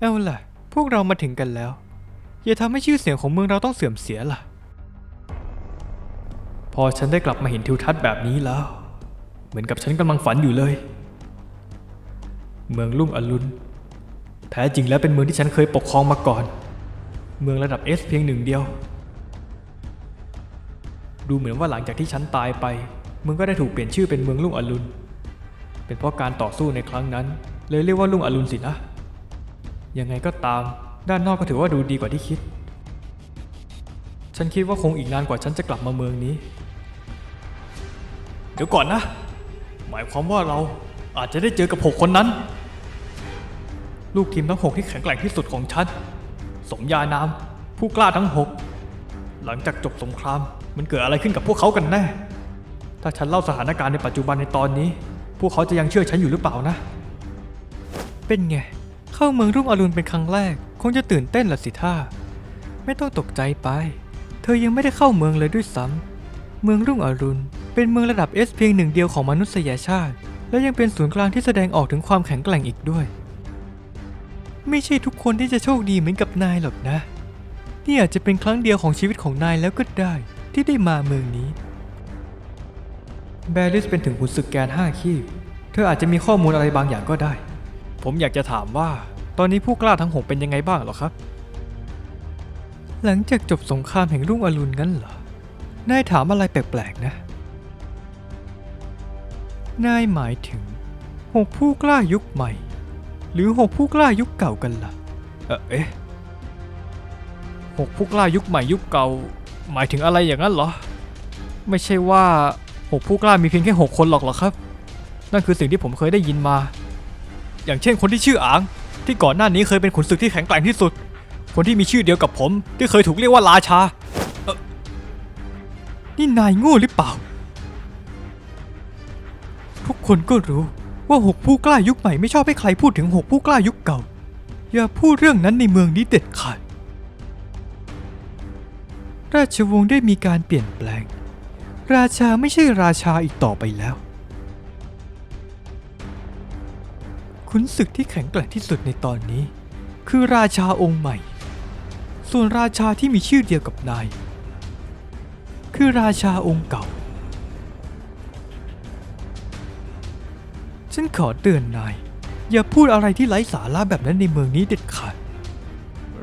เอาล่ะ พวกเรามาถึงกันแล้ว อย่าทำให้ชื่อเสียงของเมืองเราต้องเสื่อมเสียล่ะ พอฉันได้กลับมาเห็นทิวทัศน์แบบนี้แล้ว เหมือนกับฉันกำลังฝันอยู่เลย เมืองลุ่งอรุณแท้จริงแล้วเป็นเมืองที่ฉันเคยปกครองมาก่อน เมืองระดับเอสเพียงหนึ่งเดียว ดูเหมือนว่าหลังจากที่ฉันตายไป เมืองก็ได้ถูกเปลี่ยนชื่อเป็นเมืองลุ่งอรุณเป็นเพราะการต่อสู้ในครั้งนั้น เลยเรียกว่าลุ่งอรุณสินะ ยังไงก็ตาม ด้านนอกก็ถือว่าดูดีกว่าที่คิด ฉันคิดว่าคงอีกนานกว่าฉันจะกลับมาเมืองนี้ เดี๋ยวก่อนนะ หมายความว่าเราอาจจะได้เจอกับหกคนนั้น ลูกทีมทั้งหกที่แข็งแกร่งที่สุดของฉัน สมญานาม ผู้กล้าทั้งหกหลังจากจบสงคราม มันเกิดอะไรขึ้นกับพวกเขากันแน่ ถ้าฉันเล่าสถานการณ์ในปัจจุบันในตอนนี้ พวกเขาจะยังเชื่อฉันอยู่หรือเปล่านะ เป็นไง เข้าเมืองรุ่งอรุณเป็นครั้งแรก คงจะตื่นเต้นละสิท่า ไม่ต้องตกใจไป เธอยังไม่ได้เข้าเมืองเลยด้วยซ้ำเมืองรุ่งอรุณ เป็นเมืองระดับ S เพียงหนึ่งเดียวของมนุษยชาติ และยังเป็นศูนย์กลางที่แสดงออกถึงความแข็งแกร่งอีกด้วย ไม่ใช่ทุกคนที่จะโชคดีเหมือนกับนายหรอกนะ นี่อาจจะเป็นครั้งเดียวของชีวิตของนายแล้วก็ได้ ที่ได้มาเมืองนี้แบริสเป็นถึงขุนศึกแกนห้าขีบ เธออาจจะมีข้อมูลอะไรบางอย่างก็ได้ ผมอยากจะถามว่า ตอนนี้ผู้กล้าทั้งหกเป็นยังไงบ้างเหรอครับ หลังจากจบสงครามแห่งรุ่งอรุณงั้นเหรอนายถามอะไรแปลกๆนะ นายหมายถึงหกผู้กล้ายุคใหม่ หรือหกผู้กล้ายุคเก่ากันล่ะ เออเอ๊ะหกผู้กล้ายุคใหม่ยุคเก่า หมายถึงอะไรอย่างนั้นเหรอ ไม่ใช่ว่าหกผู้กล้ามีเพียงแค่หกคนหรอกเหรอครับ นั่นคือสิ่งที่ผมเคยได้ยินมา อย่างเช่นคนที่ชื่ออางที่ก่อนหน้านี้เคยเป็นขุนศึกที่แข็งแกร่งที่สุด คนที่มีชื่อเดียวกับผม ที่เคยถูกเรียกว่าราชาเอ่อนี่นายโง่หรือเปล่า ทุกคนก็รู้ว่าหกผู้กล้ายุคใหม่ไม่ชอบให้ใครพูดถึงหกผู้กล้ายุคเก่า อย่าพูดเรื่องนั้นในเมืองนี้เด็ดขาด ราชวงศ์ได้มีการเปลี่ยนแปลง ราชาไม่ใช่ราชาอีกต่อไปแล้ว ขุนศึกที่แข็งแกร่งที่สุดในตอนนี้ คือราชาองค์ใหม่ ส่วนราชาที่มีชื่อเดียวกับนาย คือราชาองค์เก่า ฉันขอเตือนนาย อย่าพูดอะไรที่ไร้สาระแบบนั้นในเมืองนี้เด็ดขาด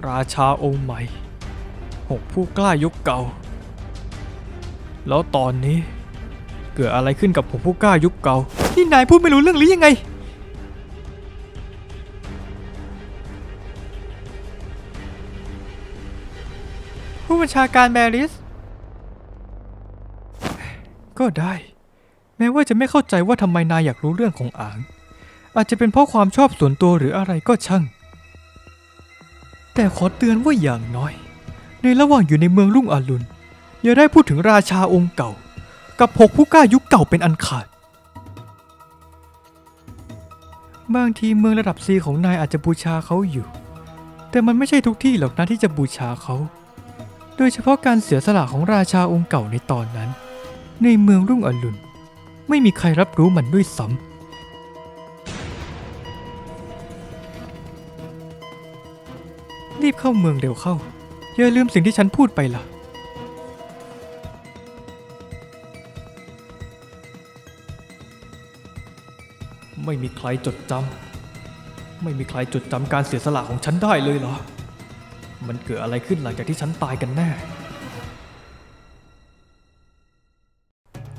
ราชาองค์ใหม่หกผู้กล้ายกเก่า แล้วตอนนี้เกิดอะไรขึ้นกับหกผู้กล้ายุคเก่านี่นายพูดไม่รู้เรื่องหรือยังไง ผู้บัญชาการแบริส ก็ได้ แม้ว่าจะไม่เข้าใจว่าทำไมนายอยากรู้เรื่องของอาง อาจจะเป็นเพราะความชอบส่วนตัวหรืออะไรก็ช่าง แต่ขอเตือนว่าอย่างน้อย ในระหว่างอยู่ในเมืองรุ่งอรุณ อย่าได้พูดถึงราชาองค์เก่า กับหกผู้กล้ายุคเก่าเป็นอันขาดบางทีเมืองระดับซีของนายอาจจะบูชาเขาอยู่ แต่มันไม่ใช่ทุกที่หรอกนะที่จะบูชาเขา โดยเฉพาะการเสียสละของราชาองค์เก่าในตอนนั้น ในเมืองรุ่งอรุณไม่มีใครรับรู้มันด้วยซ้ำรีบเข้าเมืองเร็วเข้า อย่าลืมสิ่งที่ฉันพูดไปล่ะ ไม่มีใครจดจำ ไม่มีใครจดจำการเสียสละของฉันได้เลยเหรอ มันเกิดอะไรขึ้นหลังจากที่ฉันตายกันแน่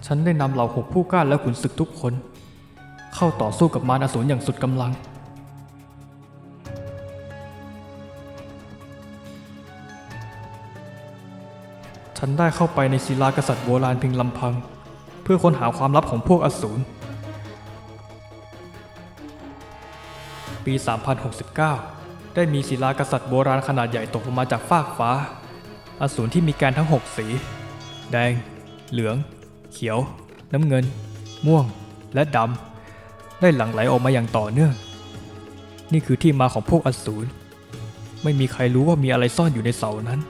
ฉันได้นำเหล่าหกผู้กล้าและขุนศึกทุกคน เข้าต่อสู้กับมารอสูรอย่างสุดกำลัง ฉันได้เข้าไปในศิลากษัตริย์โบราณเพียงลำพัง เพื่อค้นหาความลับของพวกอสูร ปี 3069 ได้มีศิลากษัตริย์โบราณขนาดใหญ่ตกลงมาจากฟากฟ้า อสูรที่มีแกนทั้ง 6 สี แดง เหลือง เขียว น้ำเงิน ม่วง และดำ ได้หลั่งไหลออกมาอย่างต่อเนื่อง นี่คือที่มาของพวกอสูร ไม่มีใครรู้ว่ามีอะไรซ่อนอยู่ในเสานั้น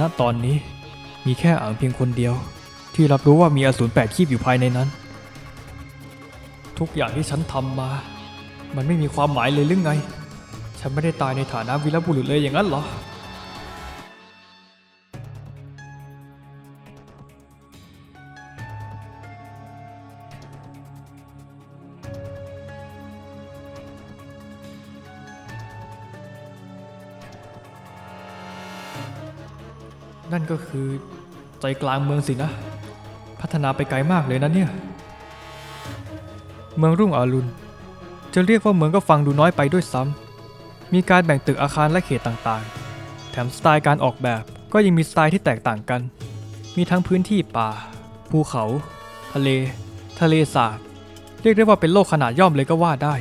ณ ตอนนี้มีแค่อ่างเพียงคนเดียว ที่รับรู้ว่ามีอสูรแปดคีบอยู่ภายในนั้น ทุกอย่างที่ฉันทำมา มันไม่มีความหมายเลยหรือไง ฉันฉันไม่ได้ตายในฐานะวีรบุรุษเลยอย่างนั้นเหรอ นั่นก็คือใจกลางเมืองสินะ พัฒนาไปไกลมากเลยนะเนี่ย เมืองรุ่งอรุณจะเรียกว่าเมืองก็ฟังดูน้อยไปด้วยซ้ำ มีการแบ่งตึกอาคารและเขตต่างๆ แถมสไตล์การออกแบบก็ยังมีสไตล์ที่แตกต่างกัน มีทั้งพื้นที่ป่า ภูเขา ทะเล ทะเลสาบ เรียกได้ว่าเป็นโลกขนาดย่อมเลยก็ว่าได้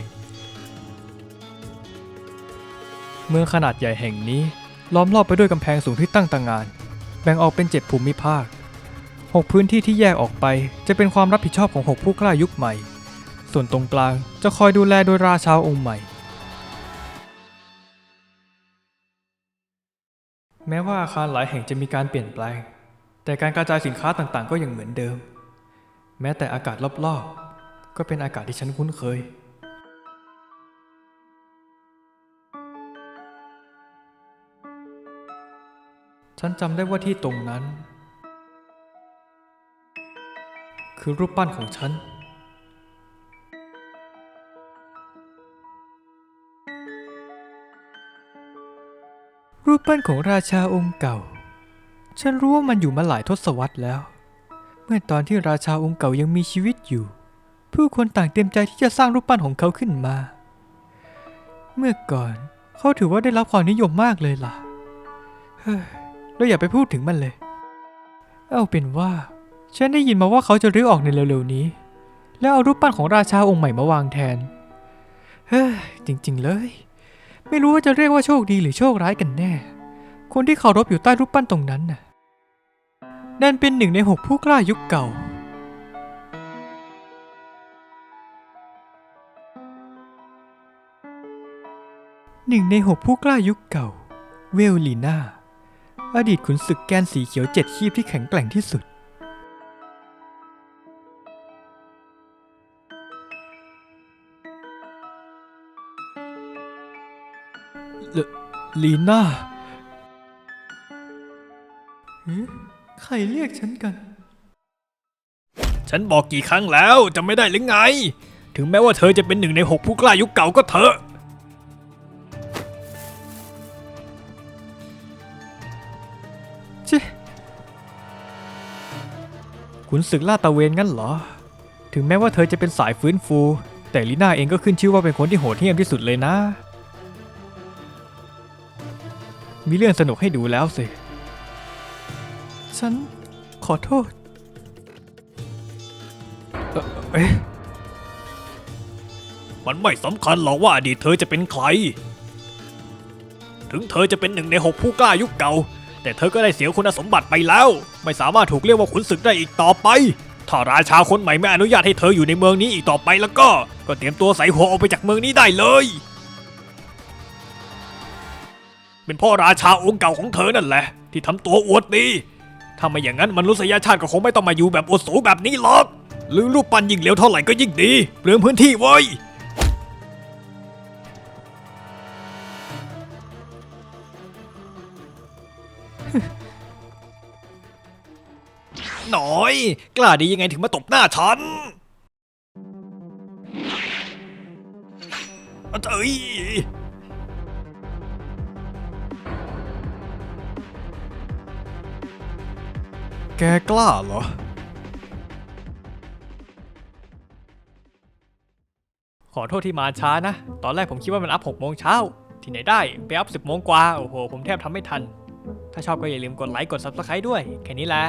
เมืองขนาดใหญ่แห่งนี้ล้อมรอบไปด้วยกำแพงสูงที่ตั้งต่างาน แบ่งออกเป็น 7 ภูมิภาค 6 พื้นที่ที่แยกออกไปจะเป็นความรับผิดชอบของ 6 ผู้กล้ายุคใหม่ ส่วนตรงกลางจะคอยดูแลโดยราชาองค์ใหม่ แม้ว่าอาคารหลายแห่งจะมีการเปลี่ยนแปลง แต่การกระจายสินค้าต่างๆ ก็ยังเหมือนเดิม แม้แต่อากาศรอบๆ ก็เป็นอากาศที่ฉันคุ้นเคย ฉันจำได้ว่าที่ตรงนั้น คือรูปปั้นของฉัน ปปั้นของราชาองค์เก่า ฉันรู้ว่ามันอยู่มาหลายทศวรรษแล้ว เมื่อตอนที่ราชาองค์เก่ายังมีชีวิตอยู่ ผู้คนต่างเต็มใจที่จะสร้างรูปปั้นของเขาขึ้นมา เมื่อก่อนเขาถือว่าได้รับความนิยมมากเลยล่ะ เฮ้ยเราอย่าไปพูดถึงมันเลย เอาเป็นว่า ฉันได้ยินมาว่าเขาจะรื้อออกในเร็วๆนี้ แล้วเอารูปปั้นของราชาองค์ใหม่มาวางแทน เฮ้ยจริงๆเลย ไม่รู้ว่าจะเรียกว่าโชคดีหรือโชคร้ายกันแน่ คนที่เคารพอยู่ใต้รูปปั้นตรงนั้นน่ะนั่นเป็นหนึ่งในหกผู้กล้ายุคเก่า หนึ่งในหกผู้กล้ายุคเก่า เวลลีนาอดีตขุนศึกแกนสีเขียวเจ็ดขีบที่แข็งแกร่งที่สุดลลีน่า รเรียกฉันกัน ฉันบอกกี่ครั้งแล้วจะไม่ได้หรือไง ถึงแม้ว่าเธอจะเป็นหนึ่งในหกผู้กล้ายุคเก่าก็เถอะเจ๊ขุนศึกลาดตระเวนงั้นเหรอ ถึงแม้ว่าเธอจะเป็นสายฟื้นฟู แต่ลีน่าเองก็ขึ้นชื่อว่าเป็นคนที่โหดเหี้ยมที่สุดเลยนะ มีเรื่องสนุกให้ดูแล้วสิ ฉันขอโทษ เอ๊ะ มันไม่สำคัญหรอกว่าอดีตเธอจะเป็นใคร ถึงเธอจะเป็นหนึ่งในหกผู้กล้ายุคเก่า แต่เธอก็ได้เสียคุณสมบัติไปแล้ว ไม่สามารถถูกเรียกว่าขุนศึกได้อีกต่อไป ถ้าราชาคนใหม่ไม่อนุญาตให้เธออยู่ในเมืองนี้อีกต่อไปแล้วก็ ก็เตรียมตัวใส่หัวออกไปจากเมืองนี้ได้เลย เป็นพ่อราชาองค์เก่าของเธอนั่นแหละ ที่ทำตัวอวดดี ถ้าไม่อย่างนั้นมนุษยชาติก็คงไม่ต้องมาอยู่แบบโอดสูแบบนี้หรอกหรือรูปปั้นยิ่งเร็วเท่าไหร่ก็ยิ่งดีเปลืองพื้นที่เว้หน่อย กล้าดียังไงถึงมาตบหน้าฉันเอ้ย แกกล้าเหรอ ขอโทษที่มาช้านะ ตอนแรกผมคิดว่ามันอัพ6โมงเช้า ที่ไหนได้ไปอัพ10โมงกว่า โอ้โห ผมแทบทำไม่ทัน ถ้าชอบก็อย่าลืมกดไลค์ กด Subscribe ด้วย แค่นี้แหละ